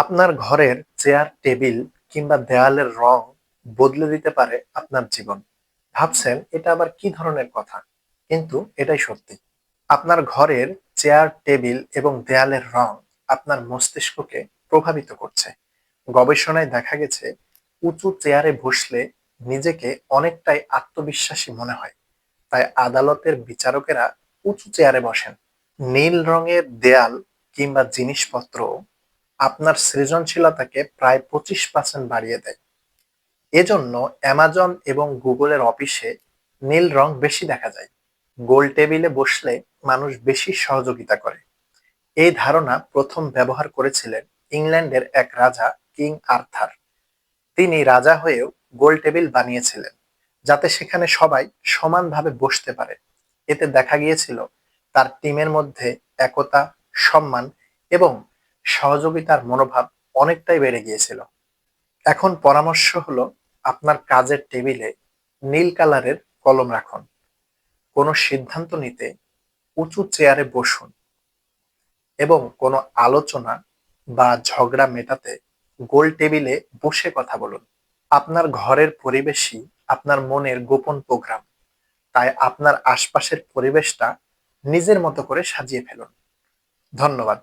আপনার ঘরের chair table কিংবা দেয়ালের রং বদলে দিতে পারে আপনার জীবন। ভাবছেন এটা আবার কি ধরনের কথা? কিন্তু এটাই সত্যি। আপনার ঘরের চেয়ার টেবিল এবং দেয়ালের রং আপনার মস্তিষ্ককে প্রভাবিত করছে। গবেষণায় দেখা গেছে, উঁচু চেয়ারে বসলে নিজেকে অনেকটাই আত্মবিশ্বাসী মনে হয়। তাই আদালতের বিচারকেরা উঁচু চেয়ারে বসেন। নীল রঙের দেয়াল কিংবা জিনিসপত্র আপনার সৃজনশীলতাকে প্রায় পঁচিশ পার্সেন্ট বাড়িয়ে দেয়। এজন্য অ্যামাজন এবং গুগলের অফিসে নীল রং বেশি দেখা যায়। গোল টেবিলে বসলে মানুষ বেশি সহযোগিতা করে। এই ধারণা প্রথম ব্যবহার করেছিলেন ইংল্যান্ডের এক রাজা কিং আর্থার। তিনি রাজা হয়েও গোল টেবিল বানিয়েছিলেন, যাতে সেখানে সবাই সমানভাবে বসতে পারে। এতে দেখা গিয়েছিল তার টিমের মধ্যে একতা, সম্মান এবং সহযোগিতার মনোভাব অনেকটাই বেড়ে গিয়েছিল। এখন পরামর্শ হলো, আপনার কাজের টেবিলে নীল কালারের কলম রাখুন। কোনো সিদ্ধান্ত নিতে উঁচু চেয়ারে বসুন এবং কোনো আলোচনা বা ঝগড়া মেটাতে গোল টেবিলে বসে কথা বলুন। আপনার ঘরের পরিবেশই আপনার মনের গোপন প্রোগ্রাম। তাই আপনার আশপাশের পরিবেশটা নিজের মতো করে সাজিয়ে ফেলুন। ধন্যবাদ।